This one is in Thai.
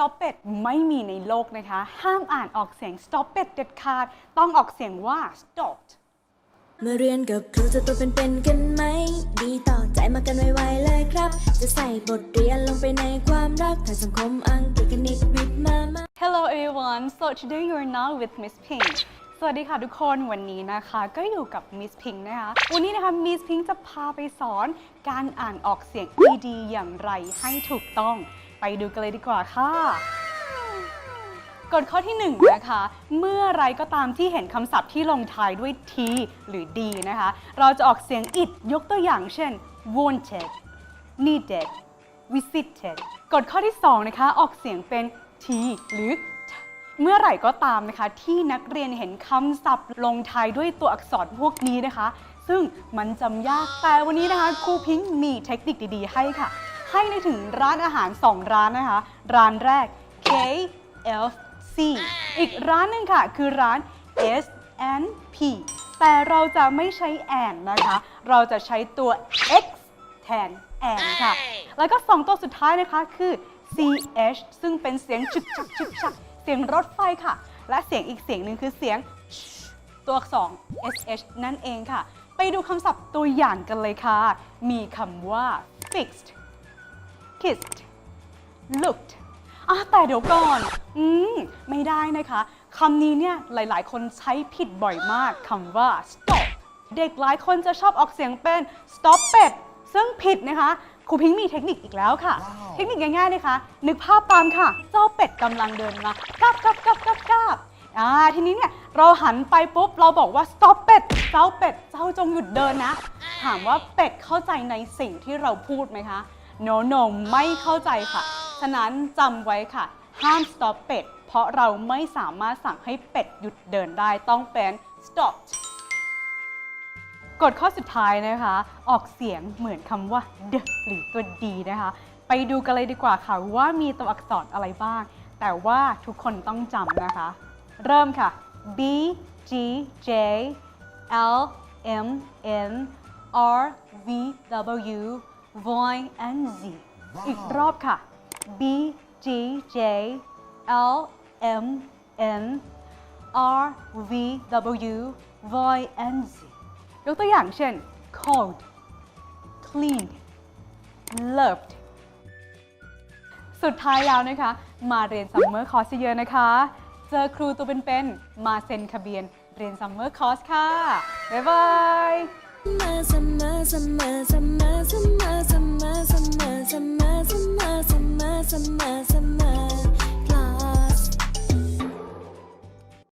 stop it ไม่มีในโลกนะคะ ห้ามอ่านออกเสียง stop it เด็ดขาด ต้องออกเสียงว่า stopped มาเรียนกับครูจะตัวเป็นๆกันไหม ดีต่อใจมากันไวๆเลยครับ จะใส่บทเรียนลงไปในความรักทางสังคมอังกฤษคณิตวิทย์มามา Hello everyone so today you're now with Miss Pink สวัสดีค่ะทุกคนวันนี้นะคะก็อยู่กับ Miss Pink นะคะ วันนี้นะคะ Miss Pink จะพาไปสอนการอ่านออกเสียง ed อย่างไรให้ถูกต้อง ไปดูกันเลยดีกว่าค่ะกฎข้อที่1นะคะ เมื่อไรก็ตามที่เห็นคำศัพท์ที่ลงท้ายด้วย t หรือ d นะคะ เราจะออกเสียง it ยกตัวอย่างเช่น wanted needed visited กฎข้อที่ 2 นะคะ ออกเสียงเป็น t หรือ t เมื่อไหร่ก็ตามนะคะ ที่นักเรียนเห็นคำศัพท์ลงท้ายด้วยตัวอักษรพวกนี้นะคะ ซึ่งมันจำยากแต่วันนี้นะคะครูพิงค์มีเทคนิคดีๆ ให้ค่ะ ให้ในกถึงร้านอาหาร 2 ร้านนะคะ ร้านแรก KFC อีกร้านหนึ่งค่ะ คือร้าน S&P แต่เราจะไม่ใช้ and นะคะ เราจะใช้ตัว X แทน and ค่ะ แล้วก็ 2 ตัวสุดท้ายนะคะคือ CH ซึ่งเป็นเสียงจุกจักจุกจักเสียงรถไฟค่ะ และเสียงอีกเสียงหนึ่งคือเสียงตัวอักษร sh นั่นเองค่ะ ไปดูคำศัพท์ตัวอย่างกันเลยค่ะ มีคำว่า fixed kissed looked อะแต่เดี๋ยวก่อน อืม ไม่ได้นะคะคำนี้เนี่ย หลายๆ คนใช้ผิดบ่อยมากคำว่า stop เด็กหลายคนจะชอบออกเสียงเป็น stop it ซึ่งผิดนะคะ ครูพิงค์มีเทคนิคอีกแล้วค่ะ เทคนิคง่ายๆนะคะ นึกภาพตามค่ะ เจ้าเป็ดกำลังเดินมากับกับกับกับกับอ่าทีนี้เนี่ยเราหันไปปุ๊บ เราบอกว่า stop เป็ด เจ้าเป็ด เจ้าจงหยุดเดินนะ ถามว่าเป็ดเข้าใจในสิ่งที่เราพูดไหมคะ no no ไม่เข้าใจค่ะ ฉะนั้นจำไว้ค่ะ ห้าม stop เป็ด เพราะเราไม่สามารถสั่งให้เป็ดหยุดเดินได้ต้องเป็น stop กฎข้อสุดท้ายนะคะ ออกเสียงเหมือนคำว่า the หรือตัว d นะคะ ไปดูกันเลยดีกว่าค่ะว่ามีตัวอักษรอะไรบ้าง แต่ว่าทุกคนต้องจำนะคะ เริ่มค่ะ b g j l m n r v w y and z อีกรอบค่ะ b g j l m n r v w y and z ยกตัวอย่างเช่น cold cleaned loved สุดท้ายแล้วนะคะ มาเรียนซัมเมอร์คอร์สเยอะๆนะคะ เจอครูตัวเป็นๆ มาเซ็นทะเบียนเรียนซัมเมอร์คอร์สค่ะ บ๊ายบาย sama-sama